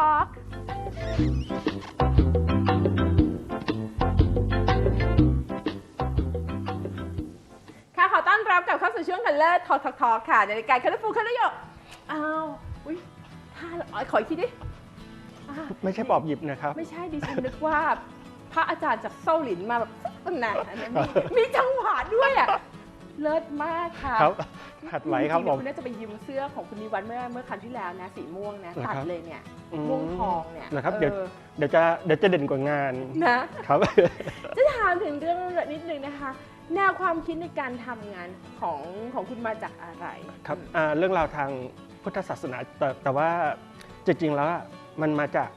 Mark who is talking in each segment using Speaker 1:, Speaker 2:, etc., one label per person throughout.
Speaker 1: Talk ค่ะขอต้อนรับกลับเข้าสู่ช่วงคันเลอร์ Talk Talk Talk ค่ะในรายการคันเลอร์ฟูคันเลอร์โยอ้าวอุ้ยท่าอ๋อขออีกทีดิอ่า
Speaker 2: ไม่ใช่ปอบหยิบนะครับ
Speaker 1: ไม่ใช่ดิฉันนึกว่า พระอาจารย์จากเซาหลินมาแบบตั้งนานอันนี้มีมีจังหวะด้วยอะ เลิศมากค่ะ
Speaker 2: ครับหัดไหลครับผม
Speaker 1: จงๆคุณน่าจะไปยืมเสื้อของคุณนิวัฒน์เมื่อเมื่อครั้งที่แล้วนะสีม่วงนะ
Speaker 2: เหรอ
Speaker 1: ตัด
Speaker 2: ครับ
Speaker 1: เลยเนี่ย
Speaker 2: อืม
Speaker 1: ม่วงทองเนี่ย
Speaker 2: นะครับ
Speaker 1: ออ
Speaker 2: เดี๋ยวเดี๋ยวจะเดี๋ยวจะเด่นกว่างาน
Speaker 1: นะ
Speaker 2: ครับ
Speaker 1: จะถามถึงเรื่องนิดนึงนะคะ แนวความคิดในการทำงานของของคุณมาจากอะไร
Speaker 2: ครับอ่าเรื่องราวทางพุทธศาสนาแต่แต่ว่าจริงๆแล้วอะมันมาจาก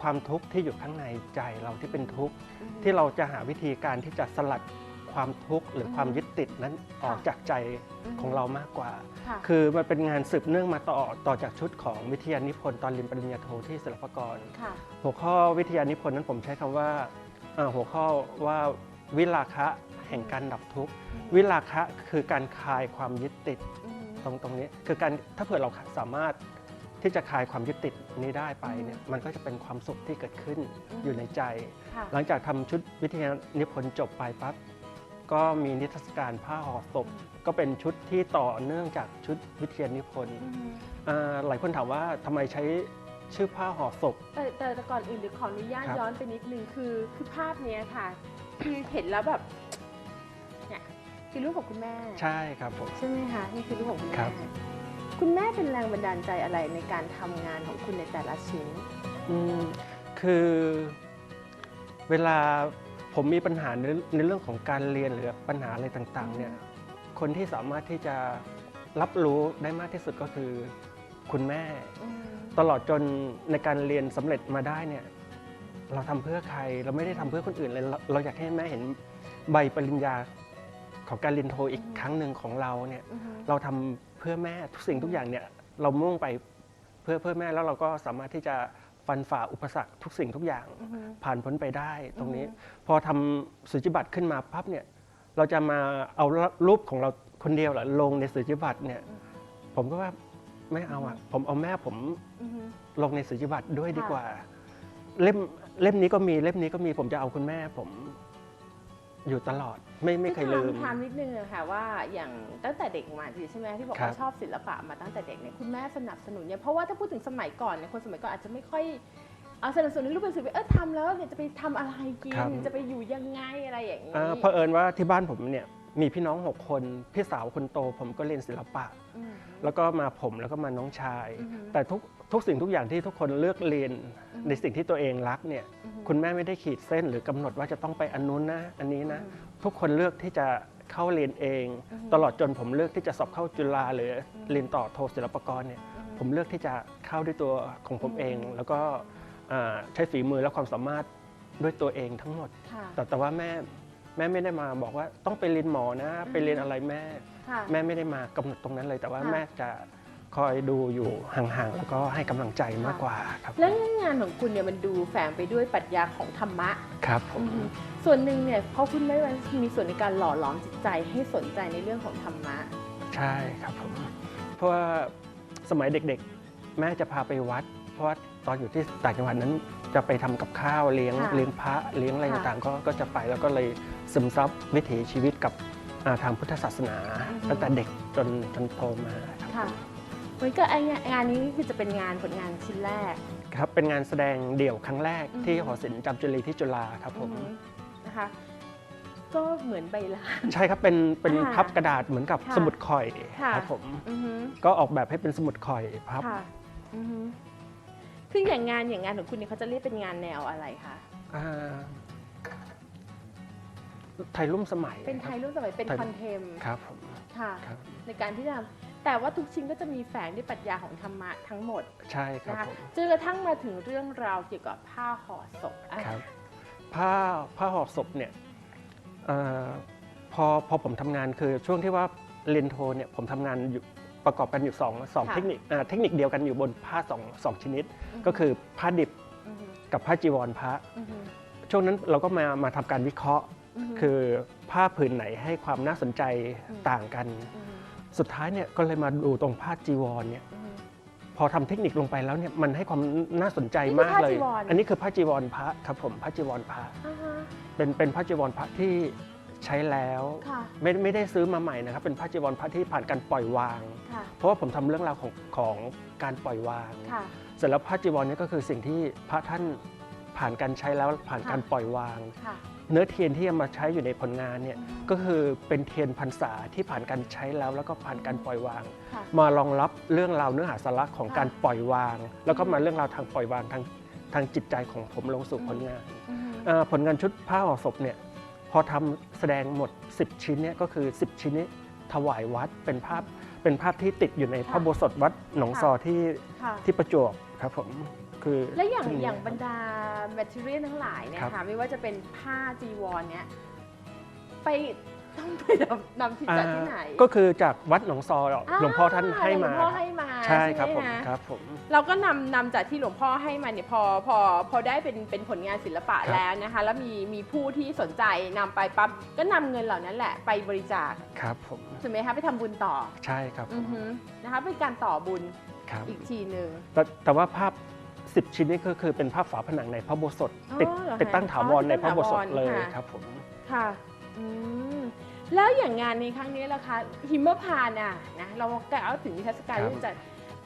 Speaker 2: ความทุกข์ที่อยู่ข้างในใจเราที่เป็นทุกข์
Speaker 1: อืม
Speaker 2: ที่เราจะหาวิธีการที่จะสลัด ความทุกข์หรือความยึดติดนั้นออก
Speaker 1: ค่ะ
Speaker 2: จากใจของเรามากกว่า
Speaker 1: ค่ะ
Speaker 2: คือมันเป็นงานสืบเนื่องมาต่อต่อจากชุดของวิทยานิพนธ์ตอนเรียนปริญญาโทที่ศิลปากร
Speaker 1: ค่ะ
Speaker 2: หัวข้อวิทยานิพนธ์นั้นผมใช้คำว่าเอ่อหัวข้อว่าวิลาคะแห่งการดับทุกข์ วิลาคะคือการคลายความยึดติด
Speaker 1: อืม
Speaker 2: ตรงตรงนี้ คือการถ้าเผื่อเราสามารถที่จะคลายความยึดติดนี้ได้ไปเนี่ยมันก็จะเป็นความสุขที่เกิดขึ้นอยู่ในใจ
Speaker 1: ค่ะ
Speaker 2: หลังจากทำชุดวิทยานิพนธ์จบไปปั๊บ ก็มีนิทรรศการผ้าห่อศพ ก็เป็นชุดที่ต่อเนื่องจากชุดวิทยานิพนธ์
Speaker 1: อืม
Speaker 2: อ่าหลายคนถามว่าทำไมใช้ชื่อผ้าห่อศพ
Speaker 1: แต่แต่แต่ก่อนอื่นเดี๋ยวขออนุญาต
Speaker 2: ครับ
Speaker 1: ย้อนไปนิดนึงคือคือภาพเนี้ยค่ะ คือเห็นแล้วแบบเนี่ยคือรูปของคุณแม่
Speaker 2: ใช่ครับผม
Speaker 1: ใช่ไหมคะนี่คือรูปของคุณ
Speaker 2: ครั
Speaker 1: แม่
Speaker 2: บ
Speaker 1: คุณแม่เป็นแรงบันดาลใจอะไรในการทำงานของคุณในแต่ละชิ้น
Speaker 2: อืมคือเวลา ผมมีปัญหาในในเรื่องของการเรียนหรือปัญหาอะไรต่างๆเนี่ยคนที่สามารถที่จะรับรู้ได้มากที่สุดก็คือ คุณแม่ ตลอดจนในการเรียนสำเร็จมาได้เนี่ยเราทำเพื่อใครเราไม่ได้ทำเพื่อคนอื่นเลยเราเราอยากให้แม่เห็นใบปริญญาของการเรียนโทอีก
Speaker 1: อืม
Speaker 2: ครั้งหนึ่งของเราเนี่ย
Speaker 1: อือฮึ
Speaker 2: เราทำเพื่อแม่ทุกสิ่งทุกอย่างเนี่ยเรามุ่งไปเพื่อเพื่อแม่แล้วเราก็สามารถที่จะ ฟันฝ่าอุปสรรคทุกสิ่งทุกอย่าง
Speaker 1: อือฮึ
Speaker 2: ผ่านพ้นไปได้ตรงนี้
Speaker 1: อือฮึ
Speaker 2: พอทำสุจิบัตรขึ้นมาปั๊บเนี่ยเราจะมาเอารูปของเราคนเดียวเหรอลงในสุจิบัตรเนี่ยผมก็ว่าไม่เอาอะผมเอาแม่ผม
Speaker 1: อือฮึ
Speaker 2: ลงในสุจิบัตรด้วยดี
Speaker 1: ค่ะ
Speaker 2: กว่า เล่มเล่มนี้ก็มีเล่มนี้ก็มีผมจะเอาคุณแม่ผม อยู่ตลอดไม่ไม่เคยลืม
Speaker 1: ถามนิดนึงอะค่ะว่าอย่างตั้งแต่เด็กมาใช่ไหมที่บอก
Speaker 2: ครั
Speaker 1: ว่า
Speaker 2: บ
Speaker 1: ชอบศิลปะมาตั้งแต่เด็กเนี่ยคุณแม่สนับสนุนเนี่ยเพราะว่าถ้าพูดถึงสมัยก่อนเนี่ยคนสมัยก่อนอาจจะไม่ค่อยเอาสนับสนุนให้ลูกเป็นศิลปินเออทำแล้วเนี่ยจะไปทำอะไรกินจะไปอยู่ยังไงอะไรอย่างนี้
Speaker 2: เอ่อเผอิญว่าที่บ้านผมเนี่ยมีพี่น้องหกคน พี่สาวคนโตผมก็เรียนศิลปะ
Speaker 1: อืม
Speaker 2: แล้วก็มาผมแล้วก็มาน้องชาย
Speaker 1: อือฮึ
Speaker 2: แต่ทุกทุกสิ่งทุกอย่างที่ทุกคนเลือกเรียน
Speaker 1: อือฮึ
Speaker 2: ในสิ่งที่ตัวเองรักเนี่ย
Speaker 1: อือฮึ
Speaker 2: คุณแม่ไม่ได้ขีดเส้นหรือกำหนดว่าจะต้องไปอันนู้นนะ อันนี้นะ
Speaker 1: อือฮึ
Speaker 2: ทุกคนเลือกที่จะเข้าเรียนเอง
Speaker 1: อือฮึ
Speaker 2: ตลอดจนผมเลือกที่จะสอบเข้าจุฬาหรือเรียนต่อโทศิลปากรเนี่ย
Speaker 1: อือฮึ
Speaker 2: ผมเลือกที่จะเข้าด้วยตัวของผมเอง
Speaker 1: อืม
Speaker 2: แล้วก็อ่าใช้ฝีมือและความสามารถด้วยตัวเองทั้งหมด
Speaker 1: ค่ะ
Speaker 2: แต่แต่ว่าแม่แม่ไม่ได้มาบอกว่าต้องไปเรียนหมอนะ ไปเรียนอะไรแม่
Speaker 1: ค่ะ
Speaker 2: แม่ไม่ได้มากำหนดตรงนั้นเลย แต่ว่า
Speaker 1: ค่ะ
Speaker 2: แม่จะ คอยดูอยู่ห่างๆแล้วก็ให้กำลังใจมากกว่าครับ
Speaker 1: แล้วงานของคุณเนี่ยมันดูแฝงไปด้วยปรัชญาของธรรมะ
Speaker 2: ครับผม
Speaker 1: อืมส่วนหนึ่งเนี่ยเพราะคุณไม่มีส่วนในการหล่อหลอมจิตใจให้สนใจในเรื่องของธรรมะ
Speaker 2: ใช่ครับผม เพราะว่าสมัยเด็กๆ แม่จะพาไปวัด เพราะว่าตอนอยู่ที่ต่างจังหวัดนั้นจะไปทำกับข้าวเลี้ยง
Speaker 1: ค่ะ
Speaker 2: เลี้ยงพระเลี้ยงอะไร
Speaker 1: ค่ะ
Speaker 2: ต่างๆก็ก็จะไปแล้วก็เลยซึมซับวิถีชีวิตกับอ่าทางพุทธศาสนา
Speaker 1: อือฮึ
Speaker 2: ตั้งแต่เด็กจนจนโตมาครับ
Speaker 1: ค่ะ มันก็ไองานงานนี้คือจะเป็นงานผลงานชิ้นแรก
Speaker 2: ครับเป็นงานแสดงเดี่ยวครั้งแรก
Speaker 1: อือฮึ
Speaker 2: ที่หอศิลป์จำจุรีที่จุฬาครับผม
Speaker 1: อือฮึนะคะ ก็เหมือนใบลาน
Speaker 2: ใช่ครับเป็นเป็น
Speaker 1: ค่ะ
Speaker 2: พับกระดาษเหมือนกับ
Speaker 1: ค่ะ
Speaker 2: สมุดข่อย
Speaker 1: ค่ะ
Speaker 2: ครับผม
Speaker 1: อือฮึ
Speaker 2: ก็ออกแบบให้เป็นสมุดข่อยพับ
Speaker 1: ค่ะอือฮึคืออย่างงานอย่างงานของคุณเนี่ยเขาจะเรียกเป็นงานแนวอะไรคะ
Speaker 2: อ่าไทยรุ่มสมัย
Speaker 1: เป็นไทยรุ่นสมัยเป็น
Speaker 2: ไทย
Speaker 1: คอนเทม
Speaker 2: ครับผม
Speaker 1: ค่ะ
Speaker 2: ครับ
Speaker 1: ในการที่จะทำ แต่ว่าทุกชิ้นก็จะมีแฝงด้วยปรัชญาของธรรมะทั้งหมด
Speaker 2: ใช่ครับ
Speaker 1: นะคะ
Speaker 2: ผม
Speaker 1: จนกระทั่งมาถึงเรื่องราวเกี่ยวกับผ้าห่อศพอะ
Speaker 2: ครับผ้าผ้าห่อศพเนี่ยเออพอพอผมทำงานคือช่วงที่ว่าเรียนโทเนี่ยผมทำงานอยู่ประกอบกันอยู่สองสอง
Speaker 1: ค่ะ
Speaker 2: เทคนิคอ่าเทคนิคเดียวกันอยู่บนผ้าสองสองชนิด
Speaker 1: อือฮึ
Speaker 2: ก็คือผ้าดิบ
Speaker 1: อือฮึ
Speaker 2: กับผ้าจีวรพระ
Speaker 1: อือฮึ
Speaker 2: ช่วงนั้นเราก็มามาทำการวิเคราะห์
Speaker 1: อือฮึ
Speaker 2: คือผ้าผืนไหนให้ความน่าสนใจ
Speaker 1: อืม
Speaker 2: ต่างกัน
Speaker 1: อือฮึ
Speaker 2: สุดท้ายเนี่ยก็เลยมาดูตรงผ้าจีวรเนี่ย
Speaker 1: อือฮึ
Speaker 2: พอทำเทคนิคลงไปแล้วเนี่ยมันให้ความน่าสนใจ
Speaker 1: นี่คือ
Speaker 2: มากเลย
Speaker 1: ผ้าจีวร
Speaker 2: อันนี้คือผ้าจีวรพระครับผมผ้าจีวรพระ
Speaker 1: อ่าฮะ
Speaker 2: เป็นเป็นผ้าจีวรพระที่ใช้แล้ว
Speaker 1: ค่ะ
Speaker 2: ไม่ไม่ได้ซื้อมาใหม่นะครับ เป็นผ้าจีวรพระที่ผ่านการปล่อยวาง
Speaker 1: ค่ะ
Speaker 2: เพราะว่าผมทำเรื่องราวของของการปล่อยวาง
Speaker 1: ค่ะ
Speaker 2: เสร็จแล้วผ้าจีวรเนี่ยก็คือสิ่งที่พระท่านผ่านการใช้แล้วผ่าน
Speaker 1: ค่ะ
Speaker 2: การปล่อยวาง
Speaker 1: ค่ะ
Speaker 2: เนื้อเทียนที่เอามาใช้อยู่ในผลงานเนี่ย
Speaker 1: อืม
Speaker 2: ก็คือเป็นเทียนพรรษาที่ผ่านการใช้แล้วแล้วก็ผ่านการปล่อยวาง
Speaker 1: ค่ะ
Speaker 2: มารองรับเรื่องราวเนื้อหาสาระของ
Speaker 1: ค่ะ
Speaker 2: การปล่อยวาง แล้วก็
Speaker 1: อืม
Speaker 2: มาเรื่องราวทางปล่อยวางทางทางจิตใจของผมลงสู่
Speaker 1: อืม
Speaker 2: ผลงาน
Speaker 1: อือฮึ
Speaker 2: เอ่อผลงานชุดผ้าห่อศพเนี่ยพอทำแสดงหมด 10 ชิ้นเนี่ยก็คือ 10 ชิ้นนี้ถวายวัดเป็นภาพเป็นภาพที่ติดอยู่ในพระโบสถวัดหนองซอที่
Speaker 1: ค่ะ
Speaker 2: ที่ประจวบครับผม คือ
Speaker 1: และอย่าง
Speaker 2: ชุดนี้
Speaker 1: อย่างบรรดาแมทเทียลทั้งหลายเนี่ย
Speaker 2: ครับ
Speaker 1: ค่ะไม่ว่าจะเป็นผ้าจีวรเนี่ยไปต้องไปนำนำที่จากที่ไหน
Speaker 2: อ่าก็คือจากวัดหนองซอหลวงพ่อท่านให้
Speaker 1: หล
Speaker 2: มา
Speaker 1: วงพ่อให้มา
Speaker 2: ใช่ครับผม
Speaker 1: ไหะ
Speaker 2: ครับผม
Speaker 1: เราก็นำนำจากที่หลวงพ่อให้มาเนี่ยพอพอพอได้เป็นเป็นผลงานศิลปะ
Speaker 2: ครับ
Speaker 1: แล้วนะคะ แล้วมีมีผู้ที่สนใจนำไปปั๊บก็นำเงินเหล่านั้นแหละไปบริจาค
Speaker 2: ครับผม
Speaker 1: ถูกไหมคะไปทำบุญต่อ
Speaker 2: ใช่ครับผ
Speaker 1: อือ
Speaker 2: ม
Speaker 1: ฮึนะคะเป็นการต่อบุญ
Speaker 2: ครับ
Speaker 1: อีกทีหนึ่ง
Speaker 2: แต่แต่ว่าภาพ 10 ชิ้นนี้ก็คือเป็นภาพฝาผนังในพระโบสถ
Speaker 1: อ๋อ
Speaker 2: ติด
Speaker 1: เหรอคะ
Speaker 2: ติดตั้งถาวร
Speaker 1: อ๋อ
Speaker 2: ในพระโบสถ
Speaker 1: ติดตั้งถาวร
Speaker 2: เลย
Speaker 1: ค่ะ
Speaker 2: ครับผม
Speaker 1: ค่ะอืมแล้วอย่างงานในครั้งนี้ล่ะคะหิมพานต์อะนะเรากล่าวถึงนิทรรศการ
Speaker 2: ครับ
Speaker 1: ที่จะ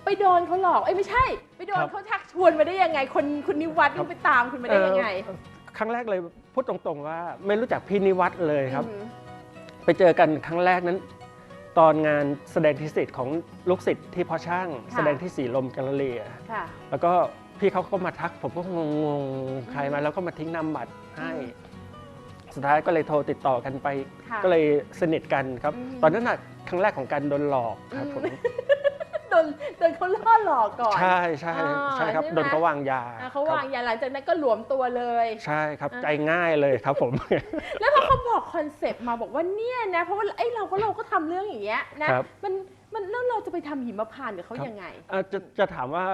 Speaker 1: ไปโดนเขาหลอกเอ้ยไม่ใช่ ไปโดน
Speaker 2: ครับ
Speaker 1: เขาชักชวนมาได้ยังไง คนคุณนิวัฒน์
Speaker 2: ครับ
Speaker 1: ไปตามคุณมาได้ยังไง
Speaker 2: เอ่อครั้งแรกเลยพูดตรงๆว่าไม่รู้จักพี่นิวัฒน์เลยครับ
Speaker 1: อือหือ
Speaker 2: ไปเจอกันครั้งแรกนั้น ตอนงานแสดงทิสิทธิ์ของลูกศิษย์ที่พ่อช่าง แสดงที่สีลมแกลเลอรี่อะ
Speaker 1: ค่ะ
Speaker 2: แล้วก็ พี่เขาก็มาทักผมก็งงๆใครมาแล้วก็มาทิ้งนามบัตรให้ สุดท้ายก็เลยโทรติดต่อกันไป
Speaker 1: ค่ะ
Speaker 2: ก็เลยสนิทกันครับ
Speaker 1: อืม
Speaker 2: ตอนนั้นน่ะครั้งแรกของการโดนหลอกครับผม
Speaker 1: โดนโดนเขาล่อหลอกก่อน
Speaker 2: ใช่ใช่
Speaker 1: อ่า
Speaker 2: ใช่ครับ
Speaker 1: ใช่ไหม
Speaker 2: โดนเขาวางยา
Speaker 1: อะเขา
Speaker 2: ครับ
Speaker 1: วางยาหลังจากนั้นก็หลวมตัวเลย
Speaker 2: ใช่ครับ
Speaker 1: อ่า
Speaker 2: ใจง่ายเลยครับผม
Speaker 1: แล้วพอเขาบอกคอนเซปต์มาบอกว่าเนี่ยนะเพราะว่าไอ้ยเราก็เราก็ทำเรื่องอย่างเงี้ยนะครับ มันมันแล้วเราจะไปทำหิมพานต์กับเขา
Speaker 2: ครับ
Speaker 1: ยังไง
Speaker 2: เอ่อจะจะถามว่า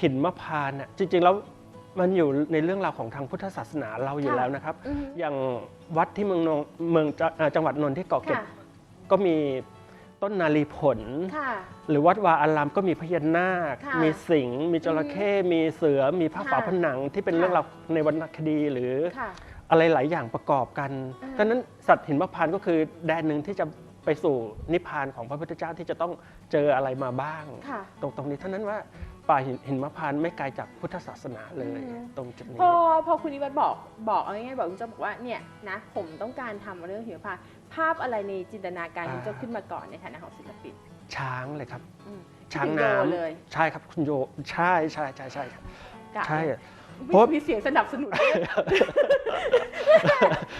Speaker 2: หินมะพร้านต์น่ะจริงๆแล้วมันอยู่ในเรื่องราวของทางพุทธศาสนาเราอยู่
Speaker 1: ค่ะ
Speaker 2: แล้วนะครับ
Speaker 1: อือฮึ
Speaker 2: อย่างวัดที่เมืองนงเมืองจะอ่าจังหวัดนนท์ที่เกาะเกร็ด
Speaker 1: ค่ะ
Speaker 2: ก็มีต้นนาลีผล
Speaker 1: ค่ะ
Speaker 2: หรือวัดวาอารามก็มีพญานาค
Speaker 1: ค่ะ
Speaker 2: มีสิงห์มีจระเข้มีเสือ มีผ้า
Speaker 1: ค่ะ
Speaker 2: ฝาผนังที่เป็น
Speaker 1: ค่ะ
Speaker 2: เรื่องราวในวรรณคดีหรือ
Speaker 1: ค่ะ
Speaker 2: อะไรหลายอย่างประกอบกัน
Speaker 1: อ่า
Speaker 2: ดังนั้นสัตว์หินมะพร้านต์ก็คือแดนหนึ่งที่จะ ไปสู่นิพพานของพระพุทธเจ้าที่จะต้องเจออะไรมาบ้าง
Speaker 1: ค่ะ
Speaker 2: ตรงตรงนี้เท่านั้นว่าป่าหินหินมะพร้านต์ไม่ไกลจากพุทธศาสนาเลย
Speaker 1: อืม
Speaker 2: ตรงจุดนี้
Speaker 1: พอพอคุณนิวัฒน์บอกบอกเอาง่ายๆบอกคุณเจ้าบอกว่าเนี่ยนะผมต้องการทำเรื่องหิมพานต์ภาพอะไรในจินตนาการ
Speaker 2: อ่า
Speaker 1: คุณเจ้าขึ้นมาก่อนในฐานะของศิลปิน
Speaker 2: ช้างเลยครับ
Speaker 1: อืม
Speaker 2: ช้าง
Speaker 1: คุณโย
Speaker 2: น้ำ
Speaker 1: เลย
Speaker 2: ใช่ครับคุณโยใช่ใช่ใช่ใช่ครับ
Speaker 1: กะ
Speaker 2: ใช่
Speaker 1: เลย
Speaker 2: เพราะ
Speaker 1: มีเสียงสนับสนุนด้วย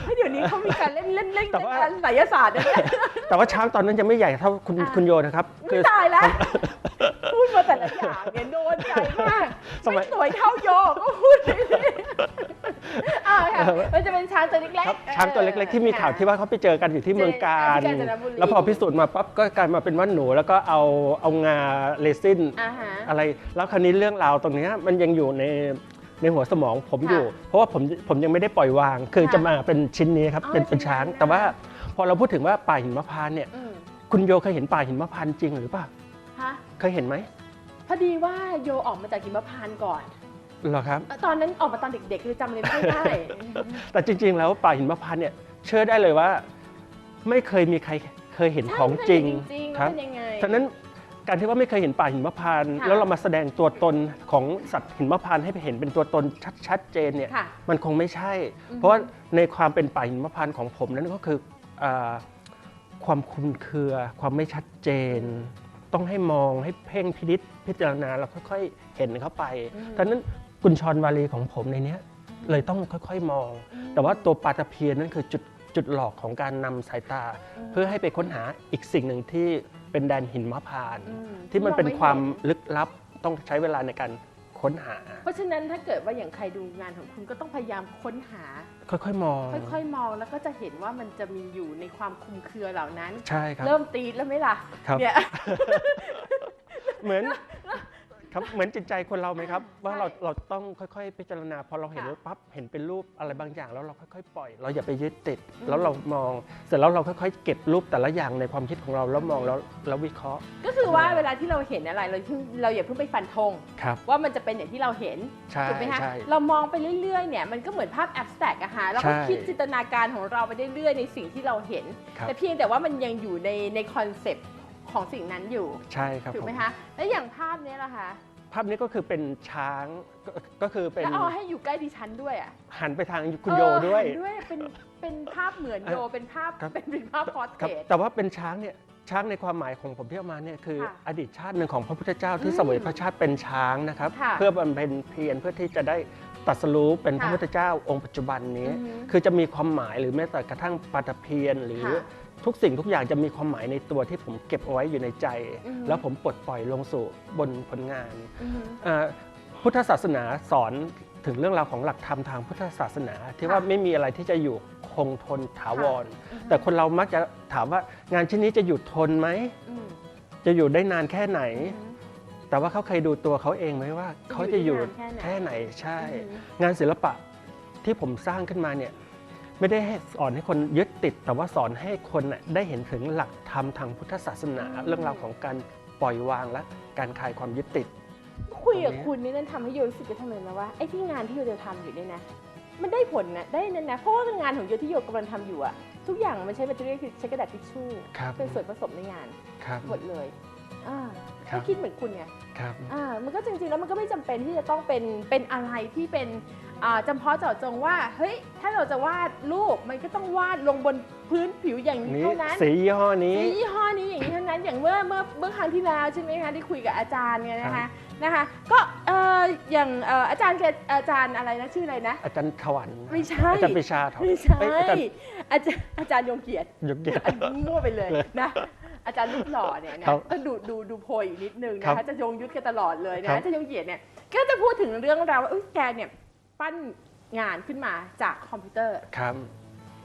Speaker 1: เฮ้ยเดี๋ยวนี้เขามีการเล่นเล่นเล่น
Speaker 2: แต่ว่า
Speaker 1: การไสยศาสตร์ด้วยนะ
Speaker 2: แต่ว่าช้างตอนนั้นยังไม่ใหญ่เท่าคุณ
Speaker 1: อ่า
Speaker 2: คุณโยนะครับ
Speaker 1: ไม่ตายแล้วพูดมาแต่ละอย่างเนี่ยโดนใจมาก
Speaker 2: สมัย
Speaker 1: ไม่สวยเท่าโยก็พูดไปเลยอ่าค่ะมันจะเป็นช้างตัวเล็ก
Speaker 2: ครับ
Speaker 1: ๆ
Speaker 2: ช้างตัวเล็ก ๆ ที่มีข่าวที่ว่าเขาไปเจอกันอยู่ที่เมืองการ
Speaker 1: ที่กาญจนบุรี
Speaker 2: แล้วพอพิสูจน์มาปั๊บก็กลายมาเป็นว่าหนู แล้วก็เอาเอางาเลซิน
Speaker 1: อ่าฮะ
Speaker 2: อะไร แล้วคราวนี้เรื่องราวตรงเนี้ยมันยังอยู่ใน ในหัวสมองผม
Speaker 1: ค่ะ
Speaker 2: อยู่ เพราะว่าผมผมยังไม่ได้ปล่อยวาง คือ
Speaker 1: ค่ะ
Speaker 2: จะมาเป็นชิ้นนี้ครับ
Speaker 1: อ๋อ
Speaker 2: เป็นเป็น
Speaker 1: ชิ้น
Speaker 2: ช้าง
Speaker 1: นั้น
Speaker 2: แต่ว่า
Speaker 1: นะ
Speaker 2: พอเราพูดถึงว่าป่าหินมะพร้านต์เนี่ย
Speaker 1: อืม
Speaker 2: คุณโยเคยเห็นป่าหินมะพร้านต์จริงหรือเปล่า
Speaker 1: ฮะ
Speaker 2: เคยเห็นไหม
Speaker 1: พอดีว่าโยออกมาจากหิมพานต์ก่อน
Speaker 2: เหรอครับ
Speaker 1: ตอนนั้นออกมาตอนเด็กๆคือจำเลยไม่ค่อยได้
Speaker 2: แต่จริง ๆ แล้วป่าหินมะพร้านต์เนี่ยเชื่อได้เลยว่า ไม่เคยมีใครเคยเห็นของจริง
Speaker 1: จริงๆ
Speaker 2: ครั
Speaker 1: ว่าเป็นยังไง
Speaker 2: ฉะนั้น การที่ว่าไม่เคยเห็นป่าหินมะพร้านต์
Speaker 1: ค่ะ
Speaker 2: แล้วเรามาแสดงตัวตนของสัตว์หินมะพร้านต์ให้เห็นเป็นตัวตนชัดๆเจนเนี่ย
Speaker 1: ค่ะ
Speaker 2: มันคงไม่ใช่
Speaker 1: อือฮึ
Speaker 2: เพราะว่าในความเป็นป่าหิมพานต์ของผมนั้นก็คืออาความคลุมเครือ ความไม่ชัดเจน ต้องให้มองให้เพ่งพินิษพิจารณาแล้วค่อยๆ เห็นเข้าไปดังนั้นกุญชรวาลีของผมในเนี้ยเลยต้องค่อยๆมอง แต่ว่าตัวปาตะเพียนนั่นคือจุดจุดหลอกของการนำสายตา เพื่อให้ไปค้นหาอีกสิ่งหนึ่งที่ เป็นแดนหินมะพร้านต์
Speaker 1: อืม
Speaker 2: ที่มันเป็น
Speaker 1: มองไม่
Speaker 2: ความ
Speaker 1: เห็น
Speaker 2: ลึกลับต้องใช้เวลาในการค้นหา
Speaker 1: เพราะฉะนั้นถ้าเกิดว่าอย่างใครดูงานของคุณก็ต้องพยายามค้นหา
Speaker 2: ค่อยๆ มอง
Speaker 1: ค่อยๆ มองแล้วก็จะเห็นว่ามันจะมีอยู่ในความคลุมเครือเหล่านั้น
Speaker 2: ใช่ครับ
Speaker 1: เริ่มตีดแล้วไหมล่ะ
Speaker 2: ครับ
Speaker 1: เนี่ย
Speaker 2: เหมือน ครับเหมือนจิตใจคนเราไหมครับ ว่าเรา
Speaker 1: ใช่
Speaker 2: เราต้องค่อยๆ พิจารณาพอเราเห็น
Speaker 1: ค่ะ
Speaker 2: แล้วปั๊บเห็นเป็นรูปอะไรบางอย่างแล้วเราค่อยๆ ปล่อย เราอย่าไปยึดติด
Speaker 1: อืม
Speaker 2: แล้วเรามอง เสร็จแล้วเราค่อยๆ เก็บรูปแต่ละอย่างในความคิดของเราแล้วมองแล้วแล้ววิเคราะห์
Speaker 1: ก็คือว่าเวลาที่เราเห็นอะไรเราเพิ่งเราอย่าเพิ่งไปฟันธง
Speaker 2: ครับ
Speaker 1: ว่ามันจะเป็นอย่างที่เราเห็น
Speaker 2: ใช่
Speaker 1: ถูกไหมคะ
Speaker 2: ใช่
Speaker 1: เรามองไปเรื่อยๆเนี่ยมันก็เหมือนภาพแอบสแต็กอะฮะเราก็
Speaker 2: ใช่
Speaker 1: คิดจินตนาการของเราไปเรื่อยๆในสิ่งที่เราเห็น
Speaker 2: ครับ
Speaker 1: แต่เพียงแต่ว่ามันยังอยู่ในในคอนเซปต์ ของสิ่งนั้นอยู่
Speaker 2: ใช่ครับ
Speaker 1: ถูกไหม
Speaker 2: ผม
Speaker 1: คะ แล้วอย่างภาพเนี้ยล่ะคะ
Speaker 2: ภาพนี้ก็คือเป็นช้างก็ก็คือเป็น
Speaker 1: แล้วเอาให้อยู่ใกล้ดิฉันด้วยอะ
Speaker 2: หันไปทางคุณโยด้วย
Speaker 1: เออหันด้วยเป็นเป็นภาพเหมือนโย
Speaker 2: เออ
Speaker 1: เป็นภาพ
Speaker 2: ครับ
Speaker 1: เป็นเป็นภาพพอร์เท
Speaker 2: ครับ
Speaker 1: รต
Speaker 2: แต่ว่าเป็นช้างเนี่ยช้างในความหมายของผมที่เอามาเนี่ยคือ
Speaker 1: ค่ะ
Speaker 2: อดีตชาติหนึ่งของพระพุทธเจ้าที่
Speaker 1: อืม
Speaker 2: เสวยพระชาติเป็นช้างนะครับ
Speaker 1: ค่ะ
Speaker 2: เพื่อบำเพ็ญเพียรเพื่อที่จะได้ตรัสรู้เป็นพระ
Speaker 1: ค่ะ
Speaker 2: พุทธเจ้าองค์ปัจจุบันนี้
Speaker 1: อือฮึ
Speaker 2: คือจะมีความหมายหรือแม้แต่กระทั่งปาฐเพียรหรือ
Speaker 1: ค่ะ
Speaker 2: ทุกสิ่งทุกอย่างจะมีความหมายในตัวที่ผมเก็บเอาไว้อยู่ในใจ
Speaker 1: อือฮึ
Speaker 2: แล้วผมปลดปล่อยลงสู่บนผลงาน
Speaker 1: อือฮึ
Speaker 2: เอ่อพุทธศาสนาสอนถึงเรื่องราวของหลักธรรมทางพุทธศาสนา ที่
Speaker 1: ค่ะ
Speaker 2: ว่าไม่มีอะไรที่จะอยู่คงทนถาวร
Speaker 1: อือฮึ
Speaker 2: แต่คนเรามักจะถามว่างานชิ้นนี้จะอยู่ทนไหม
Speaker 1: อืม
Speaker 2: จะอยู่ได้นานแค่ไหน
Speaker 1: อือฮึ
Speaker 2: แต่ว่าเขาเคยดูตัวเขาเองไหมว่าเขาจะอยู่
Speaker 1: จะอยู่ได้นานแค่
Speaker 2: แค่
Speaker 1: ไห
Speaker 2: ไห
Speaker 1: น
Speaker 2: นใช่
Speaker 1: อือฮึ
Speaker 2: งานศิลปะที่ผมสร้างขึ้นมาเนี่ย ไม่ได้ให้สอนให้คนยึดติด แต่ว่าสอนให้คนน่ะได้เห็นถึงหลักธรรมทางพุทธศาสนา
Speaker 1: อืม
Speaker 2: เรื่องราวของการปล่อยวางและการคลายความยึดติด
Speaker 1: คุยกับ
Speaker 2: ตรงนี้
Speaker 1: คุณนี่นั่นทำให้โยรู้สึกกระทั่งเลยนะว่าไอ้ที่งานที่โยจะทำอยู่เนี่ยนะมันได้ผลนะได้นั่นนะเพราะว่างานของโยที่โยกำลังทำอยู่อะทุกอย่างมันใช้แบตเตอรี่คือใช้กระดาษทิชชู่
Speaker 2: ครับ
Speaker 1: เป็นส่วนผสมในงาน
Speaker 2: ครับ
Speaker 1: หมดเลยอ่า
Speaker 2: ครับ
Speaker 1: ให้คิดเหมือนคุณไง
Speaker 2: ครับ
Speaker 1: อ่ามันก็จริงๆแล้วมันก็ไม่จำเป็นที่จะต้องเป็นเป็นอะไรที่เป็นอ่าจำเพาะเจาะจงว่าเฮ้ยถ้าเราจะวาดรูปมันก็ต้องวาดลงบนพื้นผิวอย่างนี้
Speaker 2: นี้
Speaker 1: เท่านั้น
Speaker 2: สียี่ห้อนี้
Speaker 1: สียี่ห้อนี้อย่างนี้เท่านั้นอย่างเมื่อเมื่อเมื่อครั้งที่แล้วใช่ไหมคะที่คุยกับอาจารย์เนี่ยนะ
Speaker 2: ครั
Speaker 1: คะ
Speaker 2: บ
Speaker 1: นะคะก็เอออย่างเอ่ออาจารย์แกอาจารย์อะไรนะชื่ออะไรนะ
Speaker 2: อาจารย์ถวัน
Speaker 1: ไม่ใช่
Speaker 2: อาจารย์ปรีชาถวัน
Speaker 1: ไม่ใช่
Speaker 2: เอ้ยอาจารย์
Speaker 1: อาจารย์อาจารย์ยงเกียรติ
Speaker 2: ยกเกียรติ
Speaker 1: อันมั่วไปเลยนะ อาจารย์รูปหล่อเนี่ยนะครับก็ดูดูดูโพยอยู่นิดนึง
Speaker 2: ครั
Speaker 1: นะ
Speaker 2: บ
Speaker 1: คะจะยงยุทธกันตลอดเลย
Speaker 2: ครั
Speaker 1: นะ
Speaker 2: บ
Speaker 1: อาจารย์ยงเกียรติเนี่ยก็จะพูดถึงเรื่องราวว่าเอ้ยแกเนี่ยปั้นงานขึ้นมาจากคอมพิวเตอร์
Speaker 2: ครับ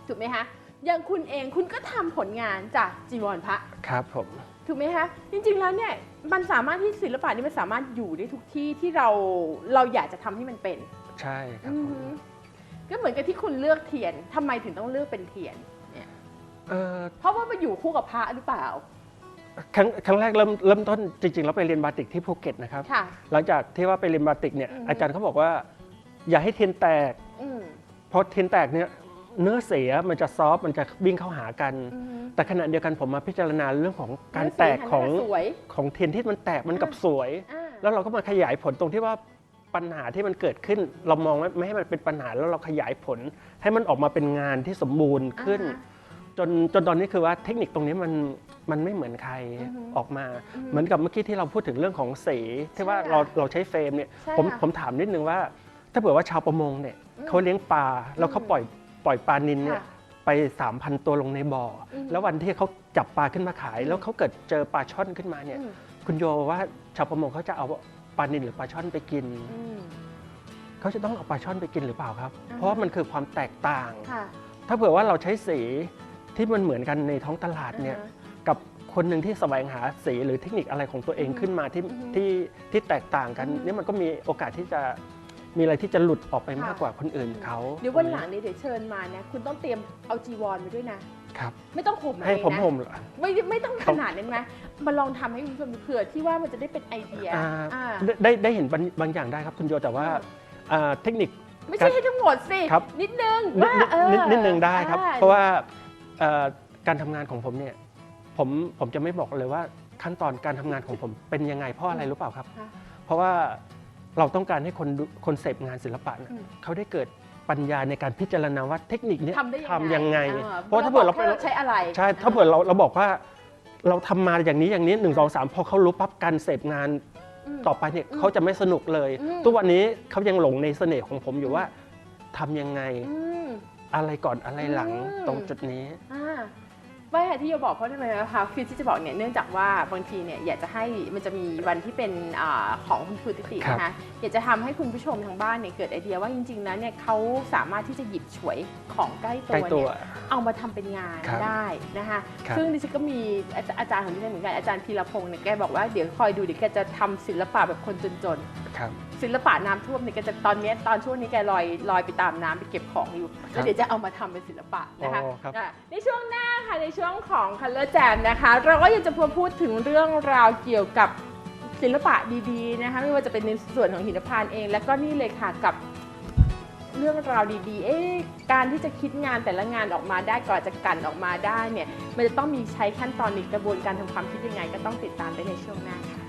Speaker 1: ถูกไหมคะอย่างคุณเองคุณก็ทำผลงานจากจีวรพระ
Speaker 2: ครับผม
Speaker 1: ถูกไหมคะจริงๆแล้วเนี่ยมันสามารถที่ศิลปะนี่มันสามารถอยู่ได้ทุกที่ที่เราเราอยากจะทำให้มันเป็น
Speaker 2: ใช่ครับ
Speaker 1: อือ
Speaker 2: ผม
Speaker 1: ฮึก็เหมือนกับที่คุณเลือกเทียนทำไมถึงต้องเลือกเป็นเทียนเนี่ย
Speaker 2: เอ่อ
Speaker 1: เพราะว่ามาอยู่คู่กับพระหรือเปล่า
Speaker 2: ครั้งครั้งแรกเริ่มเริ่มต้นจริงๆแล้วไปเรียนบาติกที่ภูเก็ตนะครับ
Speaker 1: ค่ะ
Speaker 2: หลังจากที่ว่าไปเรียนบาติกเนี่ย
Speaker 1: อืม
Speaker 2: อาจารย์เขาบอกว่า อย่าให้เทียนแตก
Speaker 1: อืม
Speaker 2: เพราะเทียนแตกเนี่ยเนื้อเสียมันจะซอฟต์มันจะวิ่งเข้าหากัน
Speaker 1: อือฮึ
Speaker 2: แต่ขณะเดียวกันผมมาพิจารณาเรื่องของการแตกของ
Speaker 1: สวย
Speaker 2: ของเทียนที่มันแตกมันกับสวย
Speaker 1: อ่า
Speaker 2: แล้วเราก็มาขยายผลตรงที่ว่าปัญหาที่มันเกิดขึ้น เรามองว่าไม่ให้มันเป็นปัญหาแล้วเราขยายผล ให้มันออกมาเป็นงานที่สมบูรณ์ขึ้น
Speaker 1: อ่าฮะ
Speaker 2: จนจนตอนนี้คือว่าเทคนิคตรงนี้มัน มันไม่เหมือนใคร
Speaker 1: อือฮึ
Speaker 2: ออกมา
Speaker 1: อืม
Speaker 2: เหมือนกับเมื่อกี้ที่เราพูดถึงเรื่องของสีที่ว่า
Speaker 1: ใช่ค่ะ
Speaker 2: เราเราใช้เฟรมเนี่ย
Speaker 1: ใช่
Speaker 2: ผม
Speaker 1: ค่ะ
Speaker 2: ผมถามนิดนึงว่า ถ้าเผื่อว่าชาวประมงเนี่ย
Speaker 1: อืม
Speaker 2: เขาเลี้ยงปลาแล้วเขาปล่อยปล่อยปลานินเนี่ย
Speaker 1: ค่ะ
Speaker 2: ไป 3,000 ตัวลงในบ่ออ
Speaker 1: ม
Speaker 2: แล้ววันที่เขาจับปลาขึ้นมาขาย แล้วเขาเกิดเจอปลาช่อนขึ้นมาเนี่ย
Speaker 1: อืม
Speaker 2: คุณโยว่าชาวประมงเขาจะเอาปลานินหรือปลาช่อนไปกิน
Speaker 1: อืม
Speaker 2: เขาจะต้องเอาปลาช่อนไปกินหรือเปล่าครับ
Speaker 1: อ่า
Speaker 2: เพราะว่ามันคือความแตกต่าง
Speaker 1: ค่ะ
Speaker 2: ถ้าเผื่อว่าเราใช้สีที่มันเหมือนกันในท้องตลาดเนี่ย
Speaker 1: อ่าฮะ
Speaker 2: กับคนหนึ่งที่แสวงหาสีหรือเทคนิคอะไรของตัวเอง
Speaker 1: อืม
Speaker 2: ขึ้นมาที่
Speaker 1: อืม
Speaker 2: ที่ที่แตกต่างกัน
Speaker 1: อืม
Speaker 2: เนี่ยมันก็มีโอกาสที่จะมีอะไรที่จะหลุดออกไป
Speaker 1: ค่ะ
Speaker 2: มากกว่าคนอื่นเขา
Speaker 1: เดี๋ยววันหลังเนี่ยเดี๋ยวเชิญมานะคุณต้องเตรียมเอาจีวรไปด้วยนะ
Speaker 2: ครับ
Speaker 1: ไม่ต้องห่ม
Speaker 2: ให้
Speaker 1: เอง
Speaker 2: ผม
Speaker 1: นะ
Speaker 2: ห่มเหรอ
Speaker 1: ไม่ไม่ต้อง
Speaker 2: ครั
Speaker 1: ข
Speaker 2: บ
Speaker 1: นาดนั้นไหมมาลองทำให้คุณผู้ชมดูเผื่อที่ว่ามันจะได้เป็นไอเดีย
Speaker 2: อ่า
Speaker 1: อ่า
Speaker 2: ได้ได้ได้เห็นบางบางอย่างได้ครับคุณโยแต่ว่าอ่าเทคนิค
Speaker 1: ไม่ใช่ให้ทั้งหมดสิ
Speaker 2: ครับ
Speaker 1: นิดนึง
Speaker 2: นิด
Speaker 1: ว่า
Speaker 2: นิด
Speaker 1: เออ
Speaker 2: นิดนิดนึงได้ครับ
Speaker 1: อ่
Speaker 2: เพราะว่าเอ่อการทำงานของผมเนี่ย ผมผมจะไม่บอกเลยว่าขั้นตอนการทำงานของผมเป็นยังไงเพราะอะไรรู้เปล่าครับ
Speaker 1: ค่ะ
Speaker 2: เพราะว่าเราต้องการให้คนดูคนเสพงานศิลปะเนี่ย
Speaker 1: อืม
Speaker 2: เขาได้เกิดปัญญาในการพิจารณาว่าเทคนิคเนี้ย
Speaker 1: ทำได้
Speaker 2: ทำยังไง
Speaker 1: อ่
Speaker 2: เพราะถ้าเผื่อเรา
Speaker 1: บกแค่ใช้อะไร
Speaker 2: ใช่ถ้าเผื่อเราเราบอกว่าเราทำมาอย่างนี้อย่างนี้หนึ่งสองสามพอเขารู้ปั๊บการเสพงาน
Speaker 1: ม
Speaker 2: ต่อไปเนี่ย
Speaker 1: อืม
Speaker 2: เขาจะไม่สนุกเลย
Speaker 1: อืม
Speaker 2: ทุกวันนี้เขายังหลงในเสน่ห์ของผมอยู่ว่าทำยังไง
Speaker 1: อืม
Speaker 2: อะไรก่อนอะไรหลัง
Speaker 1: อืม
Speaker 2: ตรงจุดนี้
Speaker 1: อ่า ไม่ค่ะที่โยบอกเพราะทำไมนะคะคือที่จะบอกเนี่ยเนื่องจากว่าบางทีเนี่ยอยากจะให้มันจะมีวันที่เป็นอาของคุณครูติติ
Speaker 2: ครับ
Speaker 1: นะคะอยากจะทำให้คุณผู้ชมทางบ้านเนี่ยเกิดไอเดียว่าจริงๆแล้วเนี่ยเขาสามารถที่จะหยิบฉวยของใกล้ตั
Speaker 2: ใกล้วตั
Speaker 1: เนี่
Speaker 2: ว
Speaker 1: ย เอามาทำเป็นงาน
Speaker 2: ครับ
Speaker 1: ได้นะคะ
Speaker 2: ครับ
Speaker 1: ซึ่งดิฉันก็มีอาจอาจารย์ของดิฉันเหมือนกันอาจารย์พีรพงศ์เนี่ยแกบอกว่าเดี๋ยวคอยดูเดี๋ยวแกจะทำศิลปะแบบคนจนๆ
Speaker 2: ครับ
Speaker 1: ศิลปะน้ำท่วมเนี่ยแกจะตอนเนี้ยตอนช่วงนี้แกลอยลอยไปตามน้ำไปเก็บของอยู่แล้วเดี๋ยวจะเอามาทำเป็นศิลปะนะคะ
Speaker 2: อ๋อครับ
Speaker 1: อะในช่วงหน้าค่ะในช่วงของ Color Jam นะคะ เราก็ยังจะมาพูดถึงเรื่องราวเกี่ยวกับศิลปะดีๆนะคะไม่ว่าจะเป็นในส่วนของหินพานต์เอง แล้วก็นี่เลยค่ะกับ เรื่องราวดีๆ เอ๊ะการที่จะคิดงานแต่ละงานออกมาได้ก่อนจะกันออกมาได้เนี่ย มันจะต้องมีใช้ขั้นตอนในกระบวนการทำความคิดยังไง ก็ต้องติดตามได้ในช่วงหน้าค่ะ